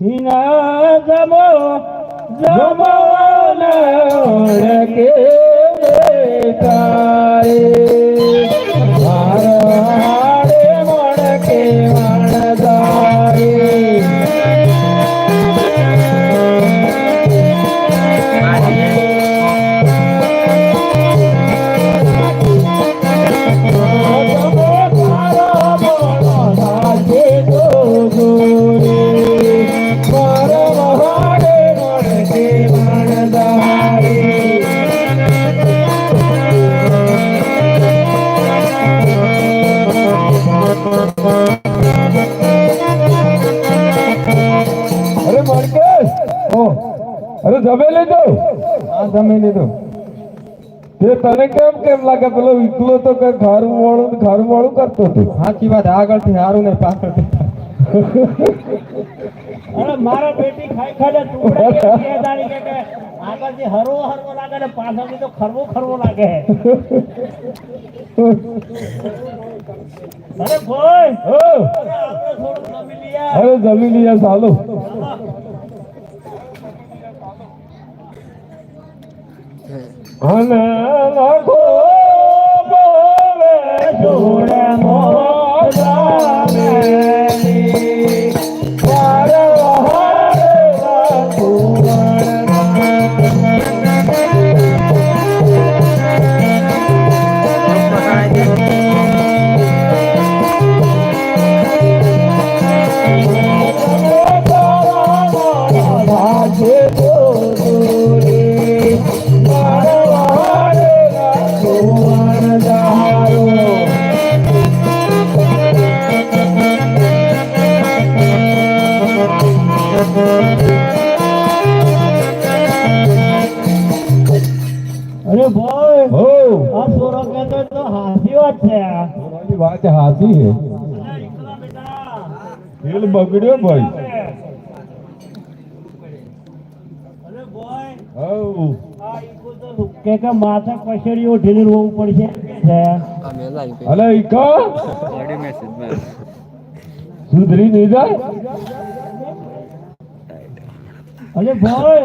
હિના જમો જમોન ઓળખે તારે. અરે જમે લીધો? હા જમી લીધું. તે તને કેમ કેમ લાગે? પેલો એકલો તો કે ખારું મોડું ને ખારું મોડું કરતો હતો. સાચી વાત આગળથી સારું નહીં પાછળ અરે મારા બેટી ખાઈ ખાઈને ટુકડા કે બે કે કે આગળથી હરવો હરવો લાગે ને પાછળથી તો ખરવો ખરવો લાગે. અરે ભાઈ અરે જમી લીયા અરે જમી લીધા ચાલો અને કહેતો તો વાત છે. તમારી વાત બગડ્યો ભાઈ. ઈકો કે કે માથા પછેડી ઢીલી રોવું પડશે છે. અલે સુધરી નહીં જાય? અરે ભાઈ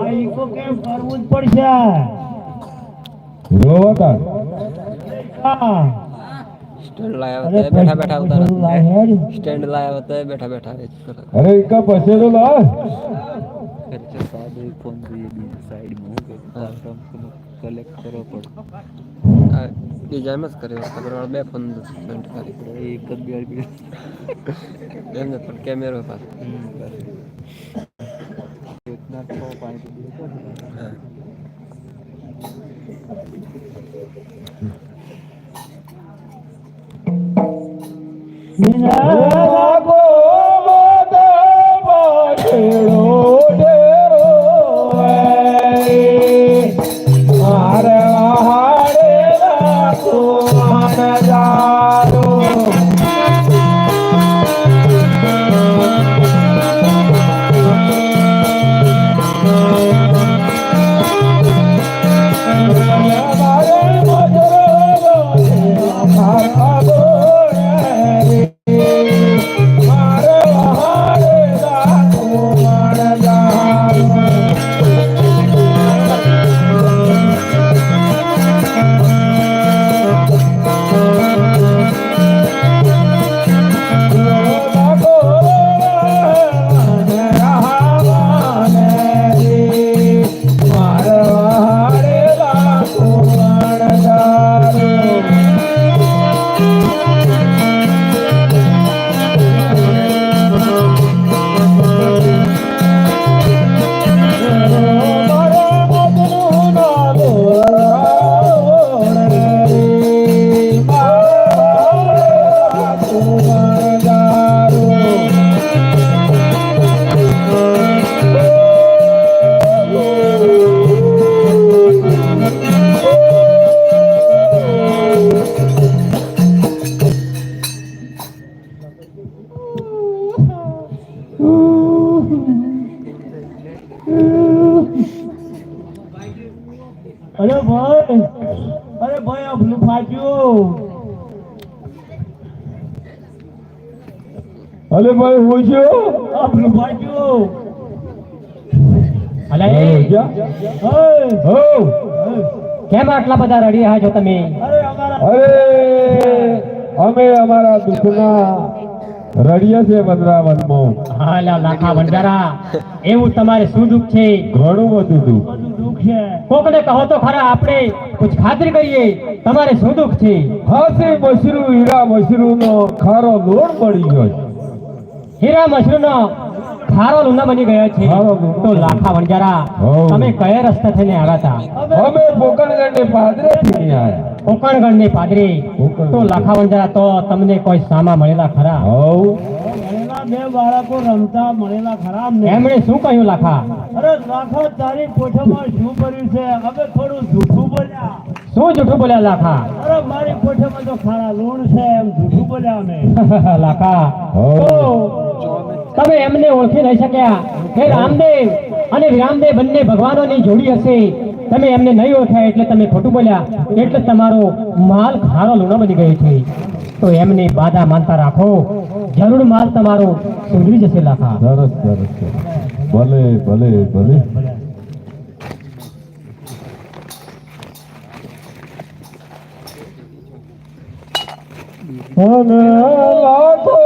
આ ઈકો કેમ કરવું જ પડશે? રોવતા હા સ્ટેન્ડ લાયા અરે હતા બેઠા બેઠા પછડી ઉતારા લાય હેડ. સ્ટેન્ડ લાયા હતા બેઠા બેઠા એ જ કરો અરે ઈકા પછી તો લા ખર્ચે સાદો ફોન જોઈએ બીજી સાઈડમાં હું કલેક્ટ કરવો પડે આ બીજા એમ જ કર્યો ખબર બે ફોન જોઈન્ટ કરી પડે એક જ બે બી એમને પણ કેમેરો પાસ હા અલે ભાઈ હું છું? ભાઈ ભાગ્યું. અલે. હો કેમ આટલા બધા રડી રહ્યા છો તમે? અરે અમે અમારા દુઃખના રડિયા છે વનરાવનમાં હાલા લાખા ભંડારા એવું તમારે શું દુઃખ છે? ઘણું બધું દુઃખ. કોકને કહો તો ખરા આપણે કુછ ખાતરી કરીએ. તમારે શું દુઃખ છે? હાથી મશરૂ હીરા મશરૂ નો ખારો લોડ પડી ગયો છે. હીરા મશરૂનો ખારો લુના બની ગયો છે. તો લાખા વણજારા તમે કયા રસ્તા થઈને આવ્યા હતા? અમે પોકણગઢ પાદરે થઈને આવ્યા. કોકણગઢની પાદરી તો લાખા વણજારા તો તમને કોઈ સામા મળેલા ખરા? બે બાળકો રમતા મળેલા ખરા અમને. એમણે શું કહ્યું લાખા? અરે લાખો તારી કોઠામાં શું કર્યું છે? હવે થોડું જૂઠું બોલ્યા. શું જૂઠું બોલ્યા લાખા? અરે મારી કોઠામાં તો ખારા લોણ છે એમ જૂઠું બોલ્યા અમે. લાખા. તમે એમને ઓળખી નહીં શક્યા. કે રામદેવ અને વિરામદેવ બંને ભગવાનોની જોડી હશે. તમે એમને નહીં ઓળખ્યા એટલે તમે ખોટું બોલ્યા. એટલે તમારો માલ ખારો લૂણો બની ગયો છે. તો એમની બાધા માનતા રાખો. જરૂર માલ તમારો સુધરી જશે લાખા. સરસ સરસ ભલે ભલે ભલે. ભલે લાખો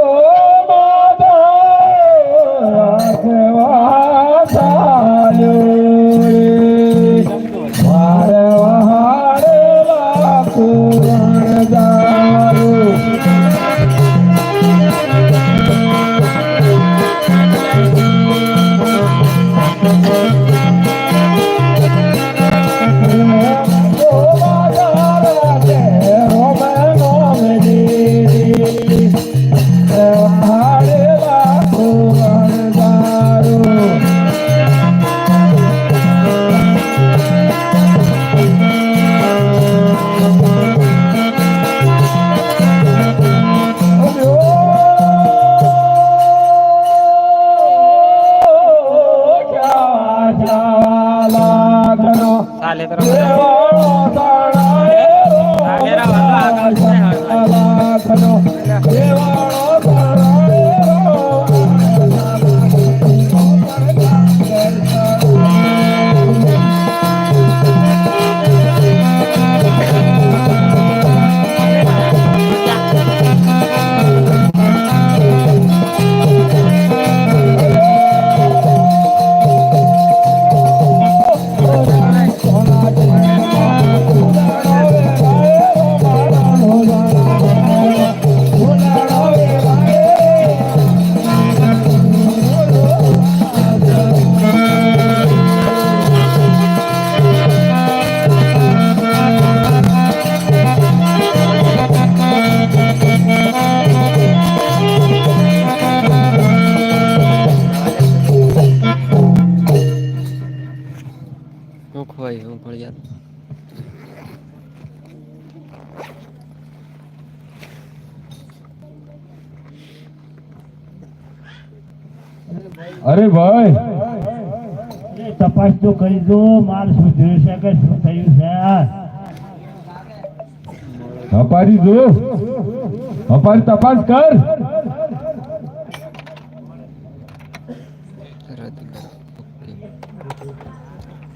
હું ખોઈ હું ફળિયાદ અરે ભાઈ. એ તપાસ તો કરી દો માલ સુધર્યું છે કે શું થયું છે? અપારી દો અપારી તપાસ કર.